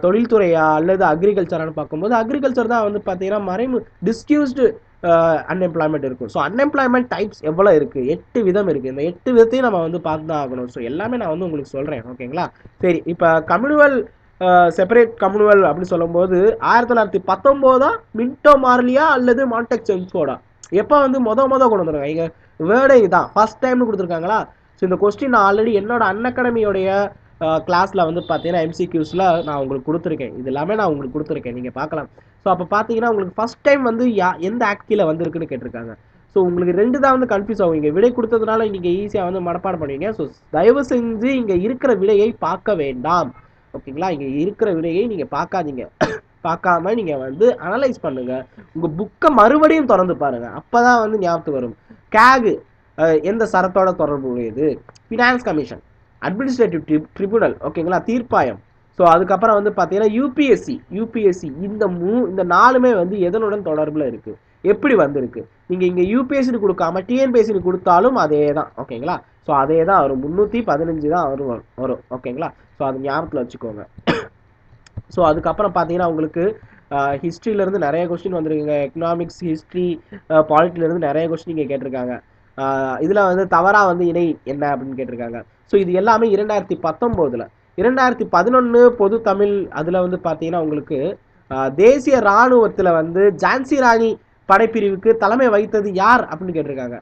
தொழில்துறையா அல்லது அக்ரிகல்ச்சரானு பார்க்கும்போது அக்ரிகல்ச்சர் தான் வந்து பார்த்தீங்கன்னா மறைமு டிஸ்கியூஸ்டு அன்எம்ப்ளாய்மெண்ட் இருக்கும். ஸோ அன்எம்ப்ளாய்மெண்ட் டைப்ஸ் எவ்வளோ இருக்குது எட்டு விதம் இருக்குது இந்த எட்டு விதத்தையும் நம்ம வந்து பார்த்து தான் ஆகணும். ஸோ எல்லாமே நான் வந்து உங்களுக்கு சொல்கிறேன் ஓகேங்களா சரி இப்போ கம்யூனுவல் செப்பரேட் கம்யூனுவல் அப்படின்னு சொல்லும்போது ஆயிரத்தி தொள்ளாயிரத்தி பத்தொம்போதா மின்டோ மார்லியா அல்லது மான்டெக் சென்ஸ்கோடா எப்போ வந்து மொத மொத கொண்டு வந்துருக்காங்க? இங்கே வேர்டே தான் ஃபர்ஸ்ட் டைம்னு கொடுத்துருக்காங்களா? ஸோ இந்த கொஸ்டின் நான் ஆல்ரெடி என்னோட அன்அகாடமியோடைய கிளாஸில் வந்து பார்த்தீங்கன்னா எம்சிக்யூஸில் நான் உங்களுக்கு கொடுத்துருக்கேன். இது எல்லாமே நான் உங்களுக்கு கொடுத்துருக்கேன். நீங்கள் பார்க்கலாம். ஸோ அப்போ பார்த்தீங்கன்னா உங்களுக்கு ஃபர்ஸ்ட் டைம் வந்து யா எந்த ஆக்ட் கீழே வந்திருக்குன்னு கேட்டிருக்காங்க. ஸோ உங்களுக்கு ரெண்டு தான் வந்து கன்ஃபியூஸ் ஆகும். இங்கே விடை கொடுத்ததுனால நீங்கள் ஈஸியாக வந்து மனப்பாடம் பண்ணுவீங்க. ஸோ தயவு செஞ்சு இங்கே இருக்கிற விடையை பார்க்க வேண்டாம். ஓகேங்களா? இங்கே இருக்கிற விடையை நீங்கள் பார்க்காதீங்க. பார்க்காம நீங்கள் வந்து அனலைஸ் பண்ணுங்கள் உங்கள் புக்கை மறுபடியும் திறந்து பாருங்கள் அப்போ தான் வந்து ஞாபகத்துக்கு வரும். கேகு எந்த சரத்தோட தொடர்புடையது? Finance commission administrative tri tribunal ஓகேங்களா தீர்ப்பாயம். ஸோ அதுக்கப்புறம் வந்து பார்த்தீங்கன்னா யூபிஎஸ்சி யூபிஎஸ்சி இந்த மூ இந்த நாலுமே வந்து எதனுடன் தொடர்பில் இருக்குது எப்படி வந்திருக்கு? நீங்கள் இங்கே யூபிஎஸ்சின்னு கொடுக்காம டிஎன்பிஎஸ்சின்னு கொடுத்தாலும் அதே தான் ஓகேங்களா ஸோ அதே தான் வரும். முந்நூற்றி பதினஞ்சு தான் வரும் வரும் வரும் ஓகேங்களா ஸோ அது ஞாபகத்தில் வச்சுக்கோங்க. ஸோ அதுக்கப்புறம் பார்த்தீங்கன்னா உங்களுக்கு ஹிஸ்ட்ரியிலேருந்து நிறைய கொஸ்டின் வந்திருக்குங்க. எக்கனாமிக்ஸ் ஹிஸ்ட்ரி பாலிட்டிலேருந்து நிறைய கொஸ்டின் இங்கே கேட்டிருக்காங்க. இதில் வந்து தவறாக வந்து இணை என்ன அப்படின்னு கேட்டிருக்காங்க. ஸோ இது எல்லாமே இரண்டாயிரத்தி பத்தொம்போதில். இரண்டாயிரத்தி பதினொன்று பொது தமிழ் அதில் வந்து பார்த்தீங்கன்னா உங்களுக்கு தேசிய இராணுவத்தில் வந்து ஜான்சி ராணி படைப்பிரிவுக்கு தலைமை வகித்தது யார் அப்படின்னு கேட்டிருக்காங்க.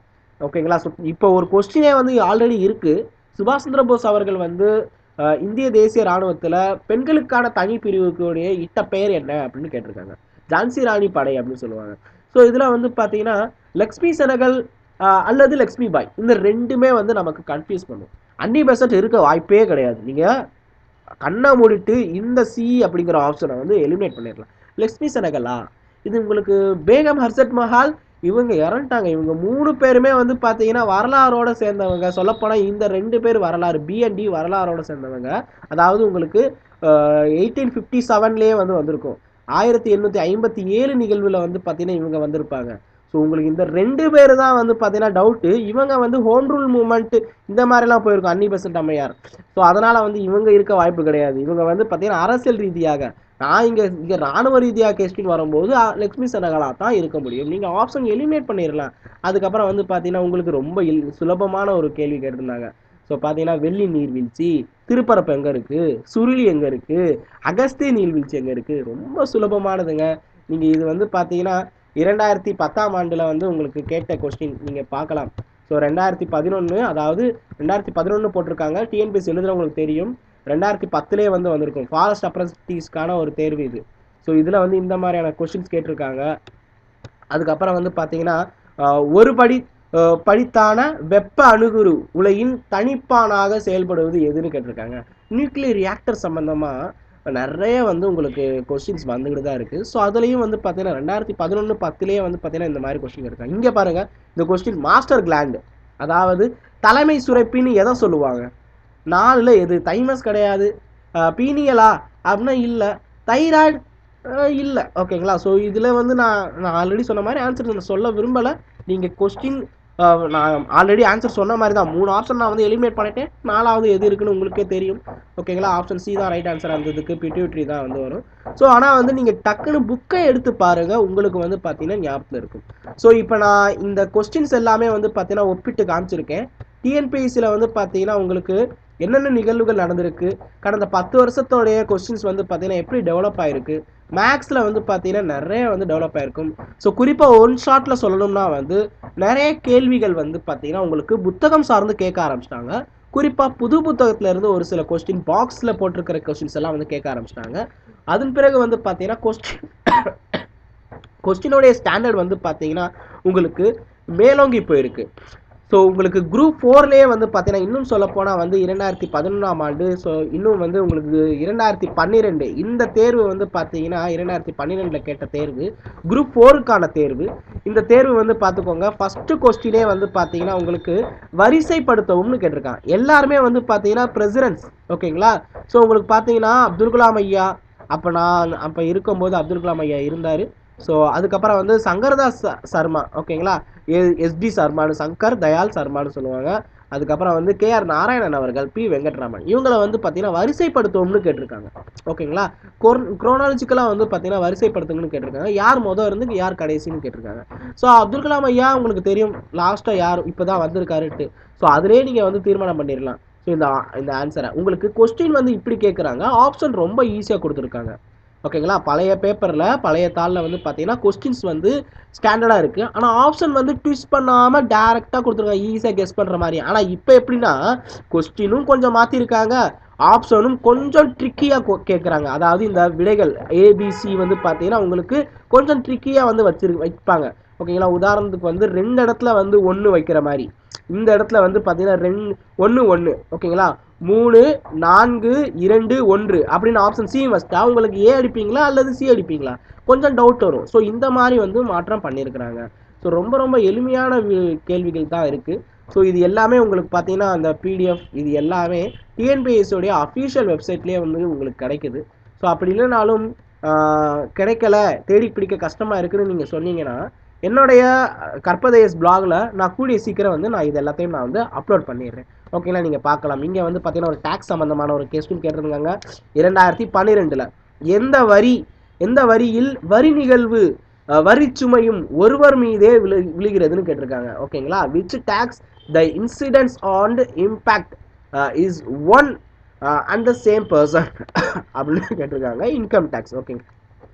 ஓகேங்களா? ஸோ இப்போ ஒரு கொஸ்டினே வந்து ஆல்ரெடி இருக்குது சுபாஷ் சந்திர போஸ் அவர்கள் வந்து இந்திய தேசிய இராணுவத்தில் பெண்களுக்கான தனி பிரிவுக்குடைய இட்ட பெயர் என்ன அப்படின்னு கேட்டிருக்காங்க. ஜான்சி ராணி படை அப்படின்னு சொல்லுவாங்க. ஸோ இதில் வந்து பார்த்தீங்கன்னா லக்ஷ்மி செனகல் அல்லது லக்ஷ்மி பாய். இந்த ரெண்டுமே வந்து நமக்கு கன்ஃபியூஸ் பண்ணும். அன்னி பெசன்ட் இருக்க வாய்ப்பே கிடையாது. நீங்கள் கண்ணை மூடிட்டு இந்த சி அப்படிங்கிற ஆப்ஷனை வந்து எலிமினேட் பண்ணிடலாம். லக்ஷ்மி சனகலா இது உங்களுக்கு பேகம் ஹர்சத் மஹால் இவங்க இறந்துட்டாங்க. இவங்க மூணு பேருமே வந்து பார்த்தீங்கன்னா வரலாறோட சேர்ந்தவங்க. சொல்லப்போனால் இந்த ரெண்டு பேர் வரலாறு பிஎன்டி வரலாறோட சேர்ந்தவங்க. அதாவது உங்களுக்கு எயிட்டீன் ஃபிஃப்டி செவன்லேயே வந்து வந்திருக்கும். ஆயிரத்தி எண்ணூற்றி ஐம்பத்தி ஏழு நிகழ்வில் வந்து பார்த்தீங்கன்னா இவங்க வந்திருப்பாங்க. ஸோ உங்களுக்கு இந்த ரெண்டு பேர் தான் வந்து பார்த்தீங்கன்னா டவுட்டு இவங்க வந்து ஹோம் ரூல் மூமெண்ட் இந்த மாதிரிலாம் போயிருக்கும் அன்னி பெசன்ட் அம்மையார். ஸோ அதனால் வந்து இவங்க இருக்க வாய்ப்பு கிடையாது. இவங்க வந்து பார்த்தீங்கன்னா அரசியல் ரீதியாக நான் இங்கே இங்கே ராணுவ ரீதியாக கேஸ்டிங் வரும்போது லக்ஷ்மி சனகலா தான் இருக்க முடியும். நீங்கள் ஆப்ஷன் எலிமினேட் பண்ணிடலாம். அதுக்கப்புறம் வந்து பார்த்தீங்கன்னா உங்களுக்கு ரொம்ப இல் சுலபமான ஒரு கேள்வி கேட்டிருந்தாங்க. ஸோ பார்த்தீங்கன்னா வெள்ளி நீர்வீழ்ச்சி திருப்பரப்பு எங்கே இருக்குது சுருளி எங்கே இருக்குது அகஸ்திய நீர்வீழ்ச்சி எங்கே இருக்குது ரொம்ப சுலபமானதுங்க. நீங்கள் இது வந்து பார்த்தீங்கன்னா இரண்டாயிரத்தி பத்தாம் ஆண்டில் வந்து உங்களுக்கு கேட்ட கொஸ்டின் நீங்கள் பார்க்கலாம். ஸோ ரெண்டாயிரத்தி பதினொன்று அதாவது ரெண்டாயிரத்தி பதினொன்று போட்டிருக்காங்க. டிஎன்பிஎஸ் எழுதுறவங்களுக்கு தெரியும். ரெண்டாயிரத்தி பத்துலேயே வந்து வந்திருக்கும். ஃபாரஸ்ட் அப்ரண்டிஸ்க்கான ஒரு தேர்வு இது. ஸோ இதில் வந்து இந்த மாதிரியான கொஸ்டின்ஸ் கேட்டிருக்காங்க. அதுக்கப்புறம் வந்து பார்த்தீங்கன்னா ஒரு படி படித்தான வெப்ப அணுகுரு உலையின் தனிப்பானாக செயல்படுவது எதுன்னு கேட்டிருக்காங்க. நியூக்ளியர் ரியாக்டர் சம்பந்தமாக இப்போ நிறைய வந்து உங்களுக்கு கொஸ்டின்ஸ் வந்துக்கிட்டு தான் இருக்குது ஸோ அதுலேயும் வந்து பார்த்தீங்கன்னா ரெண்டாயிரத்தி பதினொன்று பத்துலேயே வந்து பார்த்தீங்கன்னா இந்த மாதிரி கொஸ்டின் இருக்காங்க இங்கே பாருங்கள் இந்த கொஸ்டின் மாஸ்டர் கிளாண்டு அதாவது தலைமை சுரப்பின்னு எதை சொல்லுவாங்க? நாலில் எது? தைமஸ் கிடையாது. பீனியலா? அப்படின்னா இல்லை. தைராய்டு இல்லை. ஓகேங்களா ஸோ இதில் வந்து நான் நான் ஆல்ரெடி சொன்ன மாதிரி ஆன்சர் நான் சொல்ல விரும்பலை. நீங்கள் கொஸ்டின் நான் ஆல்ரெடி ஆன்சர் சொன்ன மாதிரி தான். மூணு ஆப்ஷன் நான் வந்து எலிமினேட் பண்ணிட்டேன். நாலாவது எது இருக்குன்னு உங்களுக்கே தெரியும். ஓகேங்களா ஆப்ஷன் சி தான் ரைட் ஆன்சர் வந்ததுக்கு. பிட்யூட்ரி தான் வந்து வரும். ஸோ ஆனால் வந்து நீங்கள் டக்குன்னு புக்கை எடுத்து பாருங்கள் உங்களுக்கு வந்து பார்த்தீங்கன்னா ஞாபகத்தில் இருக்கும். ஸோ இப்போ நான் இந்த கொஸ்டின்ஸ் எல்லாமே வந்து பார்த்தீங்கன்னா ஒப்பிட்டு காமிச்சிருக்கேன். டிஎன்பிஎஸ்சியில் வந்து பார்த்தீங்கன்னா உங்களுக்கு என்னென்ன நிகழ்வுகள் நடந்திருக்கு? கடந்த பத்து வருஷத்தோடைய கொஸ்டின்ஸ் வந்து பார்த்தீங்கன்னா எப்படி டெவலப் ஆயிருக்கு? மேக்ஸில் வந்து பார்த்தீங்கன்னா நிறைய வந்து டெவலப் ஆகிருக்கும் ஸோ குறிப்பாக ஒன் ஷாட்டில் சொல்லணும்னா வந்து நிறைய கேள்விகள் வந்து பார்த்தீங்கன்னா உங்களுக்கு புத்தகம் சார்ந்து கேட்க ஆரம்பிச்சிட்டாங்க. குறிப்பாக புது புத்தகத்துலேருந்து ஒரு சில கொஸ்டின் பாக்ஸில் போட்டிருக்கிற கொஸ்டின்ஸ் எல்லாம் வந்து கேட்க ஆரம்பிச்சிட்டாங்க. அதன் பிறகு வந்து பார்த்தீங்கன்னா கொஸ்டின் கொஸ்டினோடைய ஸ்டாண்டர்ட் வந்து பார்த்தீங்கன்னா உங்களுக்கு மேலோங்கி போயிருக்கு. ஸோ உங்களுக்கு குரூப் ஃபோர்லேயே வந்து பார்த்தீங்கன்னா இன்னும் சொல்லப்போனால் வந்து இரண்டாயிரத்தி பதினொன்றாம் ஆண்டு ஸோ இன்னும் வந்து உங்களுக்கு இரண்டாயிரத்தி பன்னிரெண்டு இந்த தேர்வு வந்து பார்த்தீங்கன்னா இரண்டாயிரத்தி பன்னிரெண்டில் கேட்ட தேர்வு குரூப் ஃபோருக்கான தேர்வு. இந்த தேர்வு வந்து பார்த்துக்கோங்க ஃபஸ்ட்டு கொஸ்டினே வந்து பார்த்தீங்கன்னா உங்களுக்கு வரிசைப்படுத்தவும்னு கேட்டிருக்காங்க. எல்லாருமே வந்து பார்த்தீங்கன்னா பிரசிடன்ஸ் ஓகேங்களா? ஸோ உங்களுக்கு பார்த்தீங்கன்னா அப்துல் கலாம் ஐயா அப்போ நான் அப்போ இருக்கும்போது அப்துல் கலாம் ஐயா இருந்தார். ஸோ அதுக்கப்புறம் வந்து சங்கர்தாஸ் சர்மா ஓகேங்களா? எஸ்டி சர்மானு சங்கர் தயாள் சர்மான்னு சொல்லுவாங்க. அதுக்கப்புறம் வந்து கே ஆர் நாராயணன் அவர்கள் பி வெங்கட்ராமன். இவங்களை வந்து பார்த்தீங்கன்னா வரிசைப்படுத்துவோம்னு கேட்டிருக்காங்க. ஓகேங்களா? குரோனாலஜிக்கலாக வந்து பார்த்தீங்கன்னா வரிசைப்படுத்துங்கன்னு கேட்டிருக்காங்க. யார் மொதல் இருந்து யார் கடைசின்னு கேட்டிருக்காங்க. ஸோ அப்துல் கலாம் ஐயா உங்களுக்கு தெரியும். லாஸ்ட்டாக யார் இப்போ தான் வந்திருக்காருட்டு ஸோ அதிலே நீங்கள் வந்து தீர்மானம் பண்ணிடலாம் ஸோ இந்த இந்த ஆன்சரை உங்களுக்கு கொஸ்டின் வந்து இப்படி கேட்குறாங்க ஆப்ஷன் ரொம்ப ஈஸியாக கொடுத்துருக்காங்க. ஓகேங்களா? பழைய பேப்பரில் பழைய தாளில் வந்து பார்த்தீங்கன்னா கொஸ்டின்ஸ் வந்து ஸ்டாண்டர்டாக இருக்குது ஆனால் ஆப்ஷன் வந்து ட்விஸ்ட் பண்ணாமல் டேரெக்டாக கொடுத்துருக்காங்க. ஈஸியாக கெஸ் பண்ணுற மாதிரி. ஆனால் இப்போ எப்படின்னா கொஸ்டினும் கொஞ்சம் மாற்றிருக்காங்க ஆப்ஷனும் கொஞ்சம் ட்ரிக்கியாக கேட்குறாங்க அதாவது இந்த விடைகள் ஏபிசி வந்து பார்த்தீங்கன்னா உங்களுக்கு கொஞ்சம் ட்ரிக்கியாக வந்து வச்சிரு வைப்பாங்க. ஓகேங்களா? உதாரணத்துக்கு வந்து ரெண்டு இடத்துல வந்து ஒன்று வைக்கிற மாதிரி. இந்த இடத்துல வந்து பார்த்தீங்கன்னா ரெண்டு ஒன்று ஒன்று ஓகேங்களா? மூணு நான்கு இரண்டு ஒன்று அப்படின்னு ஆப்ஷன் சி வச்சுட்டா உங்களுக்கு ஏ அடிப்பீங்களா? அல்லது சி அடிப்பீங்களா? கொஞ்சம் டவுட் வரும். ஸோ இந்த மாதிரி வந்து மாற்றம் பண்ணியிருக்கிறாங்க ஸோ ரொம்ப ரொம்ப எளிமையான கேள்விகள் தான் இருக்குது ஸோ இது எல்லாமே உங்களுக்கு பார்த்தீங்கன்னா அந்த பிடிஎஃப் இது எல்லாமே டிஎன்பிஎஸ்ஸோடைய அஃபீஷியல் வெப்சைட்லேயே வந்து உங்களுக்கு கிடைக்குது. ஸோ அப்படி இல்லைனாலும் கிடைக்கல தேடி பிடிக்க கஷ்டமாக இருக்குதுன்னு நீங்கள் சொன்னீங்கன்னா என்னுடைய கற்பதேஸ் பிளாகில் நான் கூடிய சீக்கிரம் வந்து நான் இது எல்லாத்தையும் நான் வந்து அப்லோட் பண்ணிடுறேன். ஓகேங்களா நீங்கள் பார்க்கலாம். இங்கே வந்து பார்த்தீங்கன்னா ஒரு டேக்ஸ் சம்மந்தமான ஒரு கேஸ்டும் கேட்டிருந்தாங்க. இரண்டாயிரத்தி பன்னிரெண்டில் எந்த வரி எந்த வரியில் வரி நிகழ்வு வரி சுமையும் ஒருவர் மீதே விழு விழுகிறதுன்னு கேட்டிருக்காங்க. ஓகேங்களா which tax the incidents on impact is one and the same person அப்படின்னு கேட்டிருக்காங்க. இன்கம் டேக்ஸ் ஓகேங்க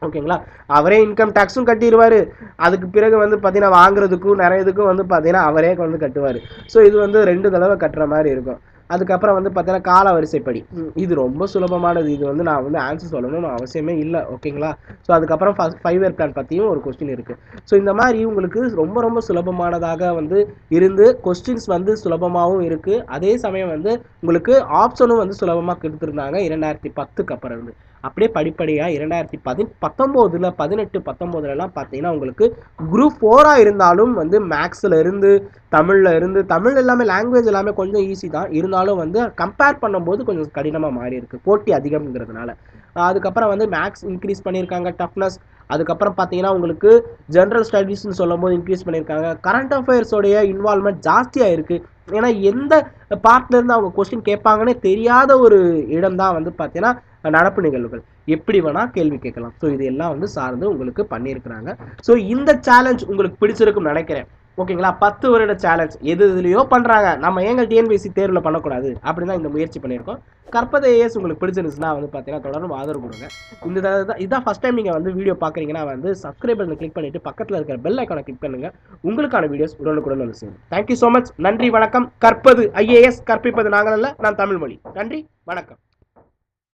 ஓகேங்களா? அவரே இன்கம் டேக்ஸும் கட்டிடுவார் அதுக்கு பிறகு வந்து பார்த்தீங்கன்னா வாங்குறதுக்கும் நிறைய இதுக்கும் வந்து பார்த்தீங்கன்னா அவரே வந்து கட்டுவார். ஸோ இது வந்து ரெண்டு தடவை கட்டுற மாதிரி இருக்கும். அதுக்கப்புறம் வந்து பார்த்தீங்கன்னா கால வரிசைப்படி இது ரொம்ப சுலபமானது. இது வந்து நான் வந்து ஆன்சர் சொல்லணும்னு அவசியமே இல்லை. ஓகேங்களா? ஸோ அதுக்கப்புறம் ஃபஸ்ட் ஃபைவ் இயர் பிளான் பற்றியும் ஒரு கொஸ்டின் இருக்குது ஸோ இந்த மாதிரி உங்களுக்கு ரொம்ப ரொம்ப சுலபமானதாக வந்து இருந்து கொஸ்டின்ஸ் வந்து சுலபமாகவும் இருக்குது அதே சமயம் வந்து உங்களுக்கு ஆப்ஷனும் வந்து சுலபமாக கொடுத்துருந்தாங்க இரண்டாயிரத்தி பத்துக்கு அப்புறம் இருந்து. அப்படியே படிப்படியாக இரண்டாயிரத்தி பதி பத்தொம்போதில் பதினெட்டு பத்தொம்போதுலலாம் பார்த்தீங்கன்னா உங்களுக்கு குரூப் ஃபோராக இருந்தாலும் வந்து மேக்ஸில் இருந்து தமிழில் இருந்து தமிழ் எல்லாமே லாங்குவேஜ் எல்லாமே கொஞ்சம் ஈஸி தான். இருந்தாலும் வந்து கம்பேர் பண்ணும்போது கொஞ்சம் கடினமாக மாறி இருக்குது போட்டி அதிகம்ங்கிறதுனால. அதுக்கப்புறம் வந்து மேக்ஸ் இன்க்ரீஸ் பண்ணியிருக்காங்க டஃப்னஸ் அதுக்கப்புறம் பார்த்தீங்கன்னா உங்களுக்கு ஜென்ரல் ஸ்டடீஸ்னு சொல்லும் போது இன்க்ரீஸ் பண்ணியிருக்காங்க. கரண்ட் அஃபேர்ஸோடைய இன்வால்மெண்ட் ஜாஸ்தியாக இருக்குது ஏன்னா எந்த பார்ட்லேருந்து அவங்க கொஸ்டின் கேட்பாங்கன்னே தெரியாத ஒரு இடம் தான் வந்து பார்த்தீங்கன்னா நடப்பு நிகழ்வுகள். எப்படி வேணா கேள்வி கேட்கலாம். ஸோ இது எல்லாம் வந்து சார்ந்து உங்களுக்கு பண்ணியிருக்கிறாங்க. ஸோ இந்த சேலஞ்ச் உங்களுக்கு பிடிச்சிருக்கும்னு நினைக்கிறேன். ஓகேங்களா? பத்து வருட சேலஞ்ச் எது எதுலையோ பண்ணுறாங்க நம்ம ஏங்க டிஎன்பிஎஸ்சி தேர்வில் பண்ணக்கூடாது? அப்படி தான் இந்த முயற்சி பண்ணியிருக்கோம். கற்பதை ஏஎஸ் உங்களுக்கு பிடிச்சிருந்துச்சுன்னா வந்து பார்த்தீங்கன்னா தொடர்ந்து ஆதரவு கொடுங்க. இந்த தான் இதான் ஃபஸ்ட் டைம் நீங்கள் வந்து வீடியோ பார்க்குறீங்கன்னா வந்து சப்ஸ்கிரைப் பண்ணி கிளிக் பண்ணிவிட்டு பக்கத்தில் இருக்கிற பெல் ஐக்கானை கிளிக் பண்ணுங்கள் உங்களுக்கான வீடியோஸ் உடனுக்குடன் வந்து சேரும். தேங்க்யூ ஸோ மச் நன்றி வணக்கம். கற்பது ஐஏஎஸ் கற்பிப்பது நாங்கள் அல்ல நான் தமிழ்மொழி நன்றி வணக்கம்.